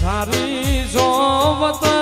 સારી સોમતનો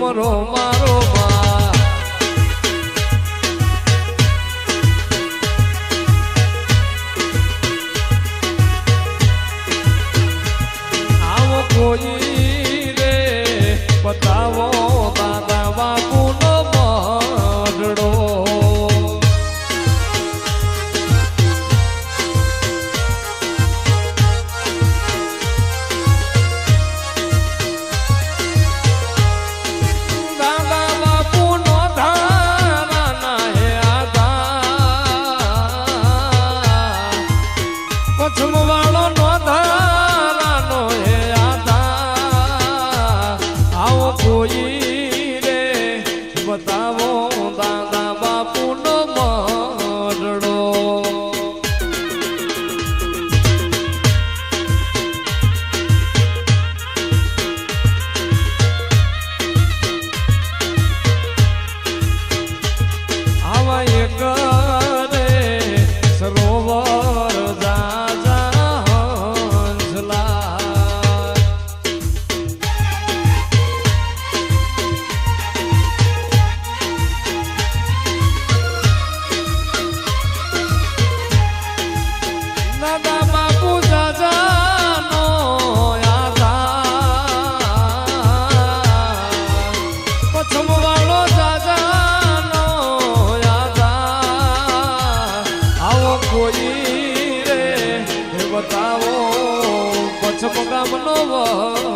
મારો ફોડિયાર વાળો નો થાય પછમ ગામનો